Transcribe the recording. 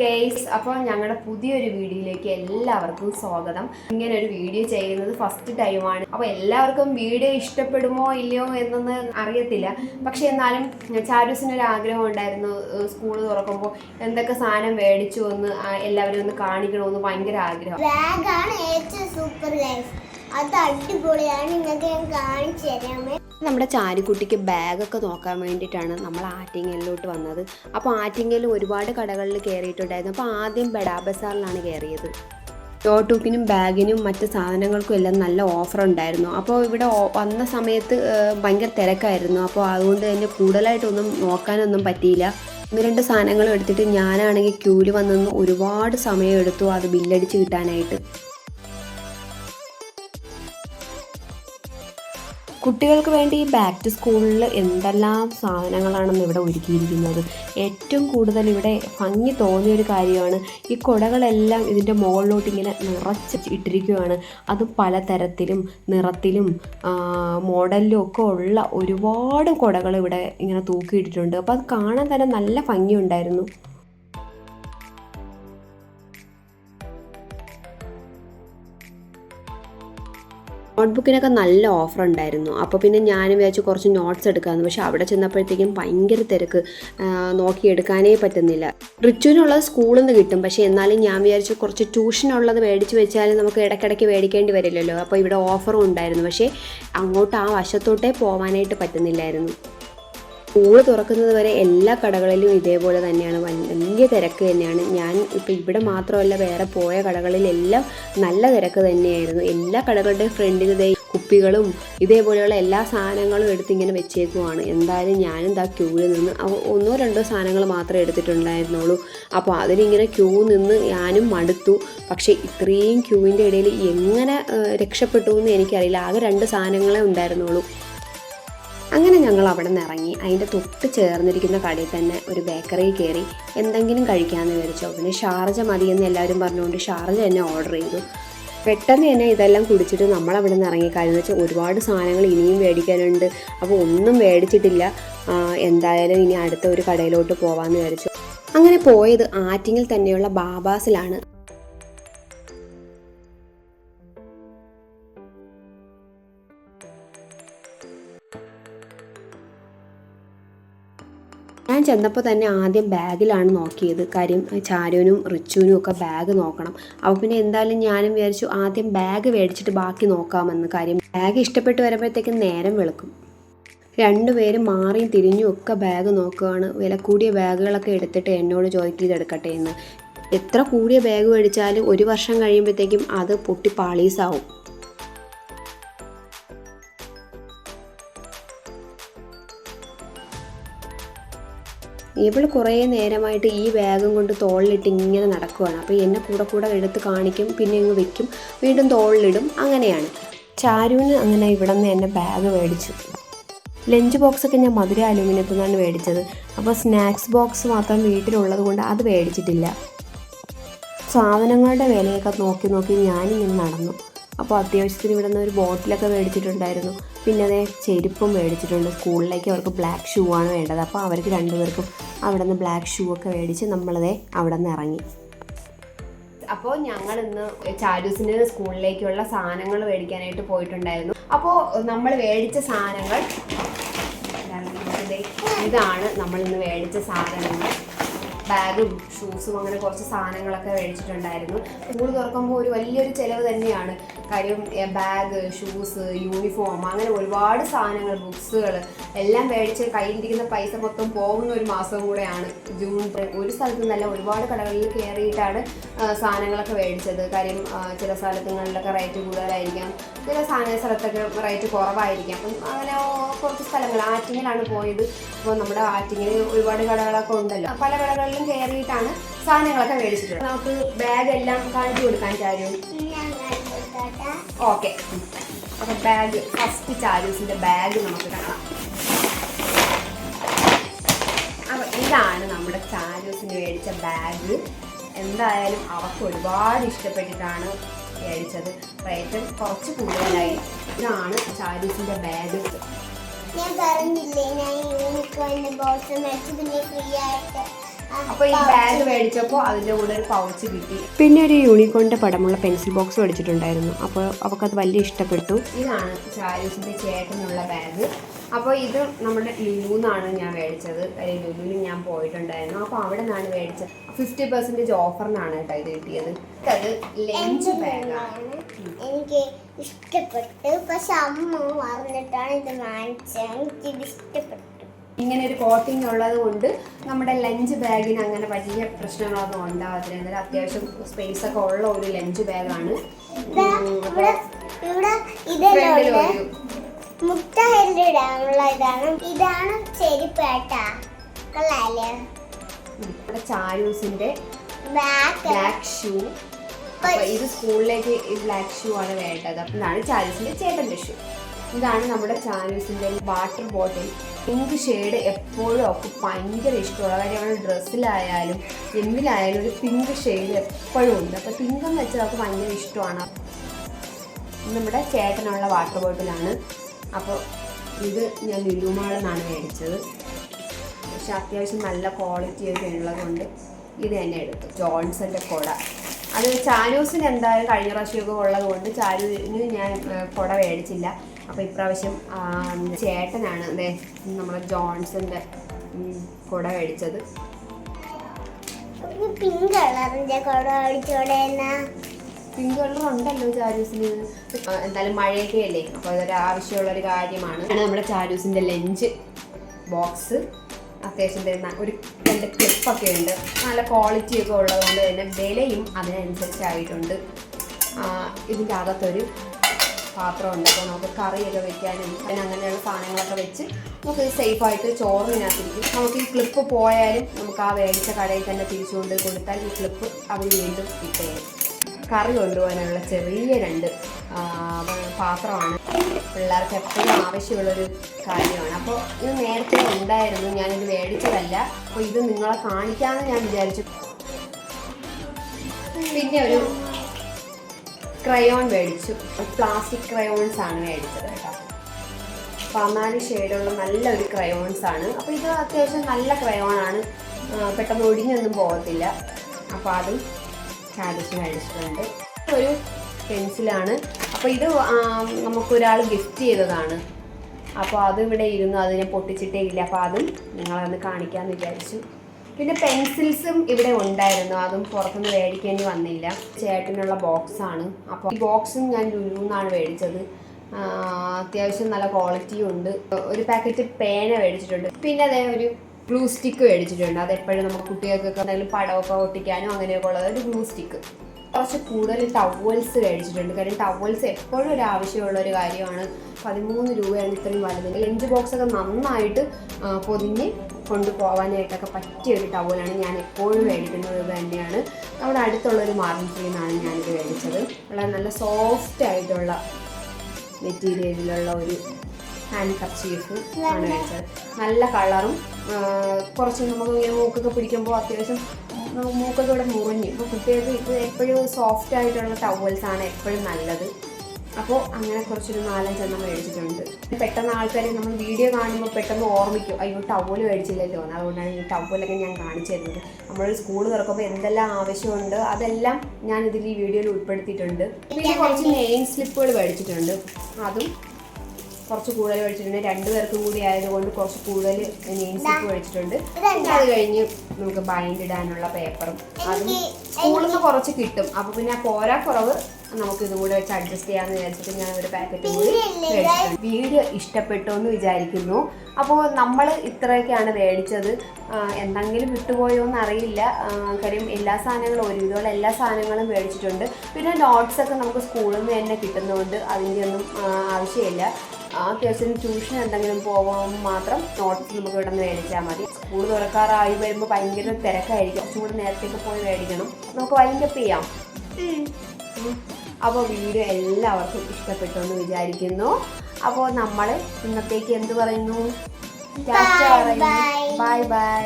Guys അപ്പോൾ ഞങ്ങളുടെ പുതിയൊരു വീഡിയോയിലേക്ക് എല്ലാവർക്കും സ്വാഗതം. ഇങ്ങനെ ഒരു വീഡിയോ ചെയ്യുന്നത് ഫസ്റ്റ് ടൈമാണ് അപ്പോൾ എല്ലാവർക്കും വീഡിയോ ഇഷ്ടപ്പെടുമോ ഇല്ലയോ എന്നൊന്ന് അറിയത്തില്ല. പക്ഷെ എന്നാലും ചാരൂസിന് ഒരു ആഗ്രഹം ഉണ്ടായിരുന്നു സ്കൂൾ തുറക്കുമ്പോൾ എന്തൊക്കെ സാധനം മേടിച്ചു എന്ന് എല്ലാവരും ഒന്ന് കാണിക്കണമെന്ന് ഭയങ്കര ആഗ്രഹം. സൂപ്പർ ലൈഫ് അത് അടിപൊളിയാണ്. നിങ്ങൾക്ക് ഞാൻ കാണിച്ചു തരാമേ നമ്മുടെ ചാരിക്കുട്ടിക്ക് ബാഗൊക്കെ നോക്കാൻ വേണ്ടിയിട്ടാണ് നമ്മൾ ആറ്റിങ്ങലിലോട്ട് വന്നത്. അപ്പോൾ ആറ്റിങ്ങൽ ഒരുപാട് കടകളിൽ കയറിയിട്ടുണ്ടായിരുന്നു. അപ്പോൾ ആദ്യം ബഡാ ബസാറിലാണ് കയറിയത്. ടോട്ടൂക്കിനും ബാഗിനും മറ്റ് സാധനങ്ങൾക്കും എല്ലാം നല്ല ഓഫർ ഉണ്ടായിരുന്നു. അപ്പോൾ ഇവിടെ വന്ന സമയത്ത് ഭയങ്കര തിരക്കായിരുന്നു. അപ്പോൾ അതുകൊണ്ട് തന്നെ കൂടുതലായിട്ടൊന്നും നോക്കാനൊന്നും പറ്റിയില്ല. ഒന്ന് രണ്ട് സാധനങ്ങൾ എടുത്തിട്ട് ഞാനാണെങ്കിൽ ക്യൂൽ വന്നു ഒരുപാട് സമയം എടുത്തു അത് ബില്ലടിച്ച് കിട്ടാനായിട്ട്. കുട്ടികൾക്ക് വേണ്ടി ബാക്ക് ടു സ്കൂളിൽ എന്തെല്ലാം സാധനങ്ങളാണെന്ന് ഇവിടെ ഒരുക്കിയിരിക്കുന്നത്. ഏറ്റവും കൂടുതൽ ഇവിടെ ഭംഗി തോന്നിയ ഒരു കാര്യമാണ് ഈ കുടകളെല്ലാം ഇതിന്റെ മുകളിലോട്ട് ഇങ്ങനെ നിറച്ച് ഇട്ടിരിക്കുകയാണ്. അതും പലതരത്തിലും നിറത്തിലും മോഡലിലും ഒക്കെ ഉള്ള ഒരുപാട് കുടകൾ ഇവിടെ ഇങ്ങനെ തൂക്കിയിട്ടിട്ടുണ്ട്. അപ്പോൾ അത് കാണാൻ തന്നെ നല്ല ഭംഗിയുണ്ടായിരുന്നു. നോട്ട്ബുക്കിനൊക്കെ നല്ല ഓഫർ ഉണ്ടായിരുന്നു. അപ്പോൾ പിന്നെ ഞാൻ വിചാരിച്ചു കുറച്ച് നോട്ട്സ് എടുക്കാമെന്ന് പക്ഷേ അവിടെ ചെന്നപ്പോഴത്തേക്കും ഭയങ്കര തിരക്ക്. നോക്കിയെടുക്കാനേ പറ്റുന്നില്ല. റിച്ചുവിനുള്ളത് സ്കൂളിൽ നിന്ന് കിട്ടും. പക്ഷേ എന്നാലും ഞാൻ വിചാരിച്ചു കുറച്ച് ട്യൂഷനുള്ളത് മേടിച്ച് വെച്ചാൽ നമുക്ക് ഇടയ്ക്കിടയ്ക്ക് മേടിക്കേണ്ടി വരില്ലല്ലോ. അപ്പോൾ ഇവിടെ ഓഫറും ഉണ്ടായിരുന്നു. പക്ഷേ അങ്ങോട്ട് ആ വശത്തോട്ടേ പോകാനായിട്ട് പറ്റുന്നില്ലായിരുന്നു. സ്കൂൾ തുറക്കുന്നത് വരെ എല്ലാ കടകളിലും ഇതേപോലെ തന്നെയാണ്. വലിയ തിരക്ക് തന്നെയാണ്. ഞാൻ ഇപ്പോൾ ഇവിടെ മാത്രമല്ല വേറെ പോയ കടകളിലെല്ലാം നല്ല തിരക്ക് തന്നെയായിരുന്നു. എല്ലാ കടകളുടെയും ഫ്രണ്ടിൽ ഇതേ കുപ്പികളും ഇതേപോലെയുള്ള എല്ലാ സാധനങ്ങളും എടുത്ത് ഇങ്ങനെ വെച്ചേക്കുവാണ്. എന്തായാലും ഞാനും ആ ക്യൂവിൽ നിന്ന് ഒന്നോ രണ്ടോ സാധനങ്ങൾ മാത്രമേ എടുത്തിട്ടുണ്ടായിരുന്നുള്ളൂ. അപ്പോൾ അതിനിങ്ങനെ ക്യൂ നിന്ന് ഞാനും മടുത്തു. പക്ഷേ ഇത്രയും ക്യൂവിന്റെ ഇടയിൽ എങ്ങനെ രക്ഷപ്പെട്ടു എന്ന് എനിക്കറിയില്ല. ആകെ രണ്ട് സാധനങ്ങളെ ഉണ്ടായിരുന്നുള്ളൂ. അങ്ങനെ ഞങ്ങൾ അവിടെ നിന്ന് ഇറങ്ങി. അതിന്റെ തൊട്ട് ചേർന്നിരിക്കുന്ന കടയിൽ തന്നെ ഒരു ബേക്കറിയിൽ കയറി. എന്തെങ്കിലും കഴിക്കാമെന്ന് വിചാരിച്ചു. പിന്നെ ഷാർജ മതിയെന്ന് എല്ലാവരും പറഞ്ഞുകൊണ്ട് ഷാർജ തന്നെ ഓർഡർ ചെയ്തു. പെട്ടെന്ന് തന്നെ ഇതെല്ലാം കുടിച്ചിട്ട് നമ്മൾ അവിടെ നിന്ന് ഇറങ്ങി. കാര്യം എന്ന് വെച്ചാൽ ഒരുപാട് സാധനങ്ങൾ ഇനിയും മേടിക്കാനുണ്ട്. അപ്പോൾ ഒന്നും മേടിച്ചിട്ടില്ല. എന്തായാലും ഇനി അടുത്ത ഒരു കടയിലോട്ട് പോകാമെന്ന് വിചാരിച്ചു. അങ്ങനെ പോയത് ആറ്റിങ്ങിൽ തന്നെയുള്ള ബാബാസിലാണ്. ഞാൻ ചെന്നപ്പോൾ തന്നെ ആദ്യം ബാഗിലാണ് നോക്കിയത്. കാര്യം ചാരുവിനും റിച്ചുവിനും ഒക്കെ ബാഗ് നോക്കണം. അപ്പോൾ പിന്നെ എന്തായാലും ഞാനും വിചാരിച്ചു ആദ്യം ബാഗ് മേടിച്ചിട്ട് ബാക്കി നോക്കാമെന്ന്. കാര്യം ബാഗ് ഇഷ്ടപ്പെട്ട് വരുമ്പോഴത്തേക്കും നേരം വെളുക്കും. രണ്ടുപേരും മാറിയും തിരിഞ്ഞും ഒക്കെ ബാഗ് നോക്കുകയാണ്. വില കൂടിയ ബാഗുകളൊക്കെ എടുത്തിട്ട് എന്നോട് ചോദിക്കുക എന്ന്. എത്ര കൂടിയ ബാഗ് മേടിച്ചാലും ഒരു വർഷം കഴിയുമ്പോഴത്തേക്കും അത് പൊട്ടി പാളീസാവും. ഇവൾ കുറേ നേരമായിട്ട് ഈ ബാഗും കൊണ്ട് തോളിലിട്ട് ഇങ്ങനെ നടക്കുകയാണ് അപ്പോൾ എന്നെ കൂടെ കൂടെ എടുത്ത് കാണിക്കും പിന്നെ ഇങ്ങ് വെക്കും. വീണ്ടും തോളിലിടും. അങ്ങനെയാണ്. ചാരുവിന് അങ്ങനെ ഇവിടെ നിന്ന് എന്നെ ബാഗ് മേടിച്ചു. ലഞ്ച് ബോക്സൊക്കെ ഞാൻ മധുര അലുമിനിയത്തിൽ നിന്നാണ് മേടിച്ചത്. അപ്പോൾ സ്നാക്സ് ബോക്സ് മാത്രം വീട്ടിലുള്ളത് കൊണ്ട് അത് മേടിച്ചിട്ടില്ല. സാധനങ്ങളുടെ വിലയൊക്കെ നോക്കി നോക്കി ഞാനിങ്ങനെ നടന്നു. അപ്പോൾ അത്യാവശ്യത്തിന് ഇവിടെ നിന്ന് ഒരു ബോട്ടിലൊക്കെ മേടിച്ചിട്ടുണ്ടായിരുന്നു. പിന്നെ അതേ ചെരുപ്പും മേടിച്ചിട്ടുണ്ട്. സ്കൂളിലേക്ക് അവർക്ക് ബ്ലാക്ക് ഷൂ ആണ് വേണ്ടത്. അപ്പോൾ അവർക്ക് രണ്ടുപേർക്കും അവിടെ നിന്ന് ബ്ലാക്ക് ഷൂ ഒക്കെ മേടിച്ച് നമ്മളതേ അവിടെ നിന്ന് ഇറങ്ങി. അപ്പോൾ ഞങ്ങൾ ഇന്ന് ചാരൂസിന് സ്കൂളിലേക്കുള്ള സാധനങ്ങൾ മേടിക്കാനായിട്ട് പോയിട്ടുണ്ടായിരുന്നു. അപ്പോൾ നമ്മൾ മേടിച്ച സാധനങ്ങൾ ഇതാണ്. നമ്മൾ ഇന്ന് മേടിച്ച സാധനങ്ങൾ. ബാഗും ഷൂസും അങ്ങനെ കുറച്ച് സാധനങ്ങളൊക്കെ മേടിച്ചിട്ടുണ്ടായിരുന്നു. സ്കൂൾ തുറക്കുമ്പോൾ ഒരു വലിയൊരു ചിലവ് തന്നെയാണ്. കാര്യം ബാഗ് ഷൂസ് യൂണിഫോം അങ്ങനെ ഒരുപാട് സാധനങ്ങൾ ബുക്സുകൾ എല്ലാം മേടിച്ച് കയ്യിലിരിക്കുന്ന പൈസ മൊത്തം പോകുന്ന ഒരു മാസം കൂടെയാണ്. ജൂൺ ഒരു സ്ഥലത്തു നിന്നല്ല ഒരുപാട് കടകളിൽ കയറിയിട്ടാണ് സാധനങ്ങളൊക്കെ മേടിച്ചത്. കാര്യം ചില സ്ഥലങ്ങളിലൊക്കെ റേറ്റ് കൂടുതലായിരിക്കാം. ചില സാധന സ്ഥലത്തൊക്കെ റേറ്റ് കുറവായിരിക്കാം. അപ്പം അങ്ങനെ കുറച്ച് സ്ഥലങ്ങൾ ആറ്റിങ്ങിലാണ് പോയത്. അപ്പോൾ നമ്മുടെ ആറ്റിങ്ങിൽ ഒരുപാട് കടകളൊക്കെ ഉണ്ടല്ലോ. പല കടകളിലും കയറിയിട്ടാണ് സാധനങ്ങളൊക്കെ മേടിച്ചിട്ടുള്ളത്. നമുക്ക് ബാഗ് എല്ലാം കാണിച്ചു കൊടുക്കാൻ ചാരും. ഓക്കെ. അപ്പോൾ ബാഗ് ഫസ്റ്റ് ചാരൂസിന്റെ ബാഗ് നമുക്ക് കാണാം. അപ്പോൾ ഇതാണ് നമ്മുടെ ചാരൂസിന് മേടിച്ച ബാഗ്. എന്തായാലും അവർക്ക് ഒരുപാട് ഇഷ്ടപ്പെട്ടിട്ടാണ് മേടിച്ചത്. റേറ്റ് കുറച്ച് കൂടുതലായി. ഇതാണ് ചാരൂസിന്റെ ബാഗ്. ഞാൻ പറഞ്ഞില്ലേ ഞാൻ യൂണിക്കോണിന്റെ ബോക്സ് മേടിച്ച് പിന്നെ ഫ്രീ ആയിട്ട്. അപ്പോൾ ഈ ബാഗ് മേടിച്ചപ്പോൾ അതിന്റെ കൂടെ ഒരു പൗച്ച് കിട്ടി. പിന്നെ ഒരു യൂണിക്കോണിന്റെ പടമുള്ള പെൻസിൽ ബോക്സ് മേടിച്ചിട്ടുണ്ടായിരുന്നു. അപ്പോൾ അത് വലിയ ഇഷ്ടപ്പെട്ടു. ഇതാണ് ചാരീസിന്റെ ചേട്ടനുള്ള ബാഗ് അപ്പോൾ ഇത് നമ്മുടെ ലുലുന്നാണ് ഞാൻ മേടിച്ചത്. ലുലുവിൽ ഞാൻ പോയിട്ടുണ്ടായിരുന്നു. അപ്പോൾ അവിടെ നിന്നാണ് മേടിച്ചത്. ഫിഫ്റ്റി പെർസെന്റേജ് ഓഫറിനാണ് കേട്ടോ ഇത് കിട്ടിയത്. അത് ലഞ്ച് ബാഗാണ് എനിക്ക് ഇഷ്ടപ്പെട്ടു. പക്ഷെ അമ്മ പറഞ്ഞിട്ടാണ് ഇത് വാങ്ങിച്ചത്. എനിക്ക് ഇത് ഇഷ്ടപ്പെട്ടു. ഇങ്ങനെ ഒരു കോട്ടിംഗ് ഉള്ളത് കൊണ്ട് നമ്മുടെ ലഞ്ച് ബാഗിന് അങ്ങനെ വലിയ പ്രശ്നങ്ങളൊന്നും ഉണ്ടാകത്തില്ല എന്നാലും അത്യാവശ്യം സ്പേസ് ഒക്കെ ഉള്ള ഒരു ലഞ്ച് ബാഗാണ് ഇതാണ്. കൊള്ളാല്ലേ നമ്മുടെ ചായൂസിന്റെ ബ്ലാക്ക് ഷൂ അപ്പൊ ഇത് സ്കൂളിലേക്ക് ഈ ബ്ലാക്ക് ഷൂ ആണ് വേണ്ടത്. അപ്പൊ ഇതാണ് ചായൂസിന്റെ ചേട്ടന്റെ ഷൂ ഇതാണ് നമ്മുടെ ചാനൽസിന്റെ വാട്ടർ ബോട്ടിൽ. പിങ്ക് ഷെയ്ഡ് എപ്പോഴും അവൾക്ക് ഭയങ്കര ഇഷ്ടമുള്ള കാര്യം അവളുടെ ഡ്രസ്സിലായാലും എന്തിലായാലും ഒരു പിങ്ക് ഷെയ്ഡ് എപ്പോഴും ഉണ്ട്. അപ്പോൾ പിങ്ക് എന്ന് വെച്ചാൽ അവൾക്ക് ഭയങ്കര ഇഷ്ടമാണ്. നമ്മുടെ ചേട്ടനുള്ള വാട്ടർ ബോട്ടിലാണ്. അപ്പോൾ ഇത് ഞാൻ ലുലുമാളെന്നാണ് മേടിച്ചത്. പക്ഷെ അത്യാവശ്യം നല്ല ക്വാളിറ്റി ഒക്കെ ഉള്ളതുകൊണ്ട് ഇത് തന്നെ എടുത്തു. ജോൺസന്റെ കുട. അത് ചാനൂസിന് എന്തായാലും കഴിഞ്ഞ പ്രാവശ്യമൊക്കെ ഉള്ളത് കൊണ്ട് ചാനൂസിന് ഞാൻ കുട മേടിച്ചില്ല. അപ്പോൾ ഇപ്രാവശ്യം ചേട്ടനാണ് അതെ നമ്മുടെ ജോൺസന്റെ കുട മേടിച്ചത്. പിങ്ക് കളറിന്റെ കുട അടിച്ചോടേന്നാ പിങ്ക് കളർ ഉണ്ടല്ലോ ചാരൂസിന്. എന്തായാലും മഴയൊക്കെ അല്ലേ? അപ്പോൾ അതൊരു ആവശ്യമുള്ള ഒരു കാര്യമാണ് നമ്മുടെ ചാരൂസിന്റെ ലഞ്ച് ബോക്സ്. അത്യാവശ്യം തരുന്ന ഒരു രണ്ട് ക്ലിപ്പൊക്കെ ഉണ്ട്. നല്ല ക്വാളിറ്റി ഒക്കെ ഉള്ളതുകൊണ്ട് തന്നെ വിലയും അതിനനുസരിച്ചായിട്ടുണ്ട്. ഇതിന്റെ അകത്തൊരു പാത്രമുണ്ട്. അപ്പോൾ നമുക്ക് കറിയൊക്കെ വെക്കാനും പിന്നെ അങ്ങനെയുള്ള സാധനങ്ങളൊക്കെ വെച്ച് നമുക്ക് സേഫായിട്ട് ചോറിനകത്തിരിക്കും. നമുക്ക് ഈ ക്ലിപ്പ് പോയാലും നമുക്ക് ആ മേടിച്ച കടയിൽ തന്നെ തിരിച്ചുകൊണ്ട് കൊടുത്താൽ ഈ ക്ലിപ്പ് അവർ വീണ്ടും കിട്ടുകയും കറി കൊണ്ടുപോകാനുള്ള ചെറിയ രണ്ട് പാത്രമാണ്. പിള്ളേർക്ക് എപ്പോഴും ആവശ്യമുള്ളൊരു കാര്യമാണ്. അപ്പോൾ ഇത് നേരത്തെ ഉണ്ടായിരുന്നു ഞാനിത് മേടിച്ചതല്ല. അപ്പോൾ ഇത് നിങ്ങളെ കാണിക്കാമെന്ന് ഞാൻ വിചാരിച്ചു. പിന്നെ ഒരു ക്രയോൺ മേടിച്ചു. പ്ലാസ്റ്റിക് ക്രയോൺസ് ആണ് മേടിച്ചത് കേട്ടോ. പതിനാല് ഷെയ്ഡുള്ള നല്ലൊരു ക്രയോൺസ് ആണ്. അപ്പോൾ ഇത് അത്യാവശ്യം നല്ല ക്രയോൺ ആണ്. പെട്ടെന്ന് ഒടിഞ്ഞൊന്നും പോകത്തില്ല. അപ്പോൾ അതും ചാലിച്ച് മേടിച്ചിട്ടുണ്ട്. ഒരു പെൻസിലാണ്. അപ്പോൾ ഇത് നമുക്കൊരാൾ ഗിഫ്റ്റ് ചെയ്തതാണ്. അപ്പോൾ അത് ഇവിടെ ഇരുന്നു അതിനെ പൊട്ടിച്ചിട്ടേ ഇല്ല. അപ്പോൾ അതും നിങ്ങളൊന്ന് കാണിക്കാമെന്ന് വിചാരിച്ചു. പിന്നെ പെൻസിൽസും ഇവിടെ ഉണ്ടായിരുന്നു. അതും പുറത്തുനിന്ന് മേടിക്കേണ്ടി വന്നില്ല. ചേട്ടനുള്ള ബോക്സാണ്. അപ്പോൾ ഈ ബോക്സും ഞാൻ ലുലുന്നാണ് മേടിച്ചത്. അത്യാവശ്യം നല്ല ക്വാളിറ്റിയും ഉണ്ട്. ഒരു പാക്കറ്റ് പേന മേടിച്ചിട്ടുണ്ട്. പിന്നെ അതേ ഒരു ഗ്ലൂ സ്റ്റിക്ക് മേടിച്ചിട്ടുണ്ട്. അത് എപ്പോഴും നമുക്ക് കുട്ടികൾക്കൊക്കെ എന്തെങ്കിലും പടമൊക്കെ ഒട്ടിക്കാനോ അങ്ങനെയൊക്കെ ഉള്ളത് ഒരു ഗ്ലൂ സ്റ്റിക്ക്. കുറച്ച് കൂടുതൽ ടവൽസ് മേടിച്ചിട്ടുണ്ട്. കാര്യം ടവൽസ് എപ്പോഴും ഒരു ആവശ്യമുള്ള ഒരു കാര്യമാണ്. പതിമൂന്ന് രൂപയാണ് ഇത്രയും വലുത് ലഞ്ച് ബോക്സ് ഒക്കെ നന്നായിട്ട് പൊതിഞ്ഞ് കൊണ്ടുപോകാനായിട്ടൊക്കെ പറ്റിയ ഒരു ടവലാണ് ഞാൻ എപ്പോഴും മേടിക്കുന്നത്. തന്നെയാണ്. നമ്മുടെ അടുത്തുള്ള ഒരു മാർക്കറ്റിൽ നിന്നാണ് ഞാനിത് മേടിച്ചത്. വളരെ നല്ല സോഫ്റ്റ് ആയിട്ടുള്ള മെറ്റീരിയലിലുള്ള ഒരു ഹാൻഡ് കർച്ചീഫ് ആണ് മേടിച്ചത്. നല്ല കളറും കുറച്ച് നമുക്ക് ഇങ്ങനെ മൂക്കൊക്കെ പിടിക്കുമ്പോൾ അത്യാവശ്യം ഇവിടെ മുറിഞ്ഞു. ഇപ്പോൾ കുട്ടികൾക്ക് ഇത് എപ്പോഴും സോഫ്റ്റ് ആയിട്ടുള്ള ടവൽസ് ആണ് എപ്പോഴും നല്ലത്. അപ്പോൾ അങ്ങനെ കുറച്ചൊരു നാലഞ്ചെണ്ണം മേടിച്ചിട്ടുണ്ട്. പെട്ടെന്ന് ആൾക്കാരെ നമ്മൾ വീഡിയോ കാണുമ്പോൾ പെട്ടെന്ന് ഓർമ്മിക്കും. അയ്യോ ടവൽ മേടിച്ചില്ലല്ലോ അതുകൊണ്ടാണ് ഈ ടവലൊക്കെ ഞാൻ കാണിച്ചു തരുന്നത്. നമ്മൾ സ്കൂൾ തുറക്കുമ്പോൾ എന്തെല്ലാം ആവശ്യമുണ്ട് അതെല്ലാം ഞാൻ ഇതിൽ ഈ വീഡിയോയിൽ ഉൾപ്പെടുത്തിയിട്ടുണ്ട്. പിന്നെ കുറച്ച് നെയിം സ്ലിപ്പുകൾ മേടിച്ചിട്ടുണ്ട്. അതും കുറച്ച് കൂടുതൽ കഴിച്ചിട്ടുണ്ട്. രണ്ടു പേർക്കും കൂടി ആയതുകൊണ്ട് കുറച്ച് കൂടുതൽ നെയിം സ്ലിപ്പ് മേടിച്ചിട്ടുണ്ട് പിന്നെ അത് കഴിഞ്ഞ് നമുക്ക് ബൈൻഡ് ഇടാനുള്ള പേപ്പറും അതും സ്കൂളിൽ നിന്ന് കുറച്ച് കിട്ടും. അപ്പോൾ പിന്നെ ആ പോരാ കുറവ് നമുക്ക് ഇതും കൂടെ വെച്ച് അഡ്ജസ്റ്റ് ചെയ്യാമെന്ന് വിചാരിച്ചിട്ട് ഞാൻ ഒരു പാക്കറ്റ് കൂടി മേടിച്ചിട്ടുണ്ട് വീഡിയോ ഇഷ്ടപ്പെട്ടു എന്ന് വിചാരിക്കുന്നു. അപ്പോൾ നമ്മൾ ഇത്രയൊക്കെയാണ് മേടിച്ചത്. എന്തെങ്കിലും വിട്ടുപോയോ എന്ന് അറിയില്ല. കാര്യം എല്ലാ സാധനങ്ങളും ഒരുവിധമുള്ള എല്ലാ സാധനങ്ങളും മേടിച്ചിട്ടുണ്ട്. പിന്നെ നോട്ട്സൊക്കെ നമുക്ക് സ്കൂളിൽ നിന്ന് തന്നെ കിട്ടുന്നതുകൊണ്ട് അതിന്റെ ഒന്നും ആവശ്യമില്ല. അത്യാവശ്യം ട്യൂഷൻ എന്തെങ്കിലും പോകാൻ മാത്രം നോട്ട്സ് നമുക്ക് ഇവിടെ നിന്ന് മേടിച്ചാൽ മതി. സ്കൂൾ തുറക്കാറായി വരുമ്പോൾ ഭയങ്കര തിരക്കായിരിക്കും. കുറച്ചുകൂടി നേരത്തേക്ക് പോയി മേടിക്കണം. നമുക്ക് വൈൻഡപ്പ് ചെയ്യാം. അപ്പോൾ വീഡിയോ എല്ലാവർക്കും ഇഷ്ടപ്പെട്ടു എന്ന് വിചാരിക്കുന്നു. അപ്പോൾ നമ്മൾ ഇന്നത്തേക്ക് എന്ത് പറയുന്നു? Bye bye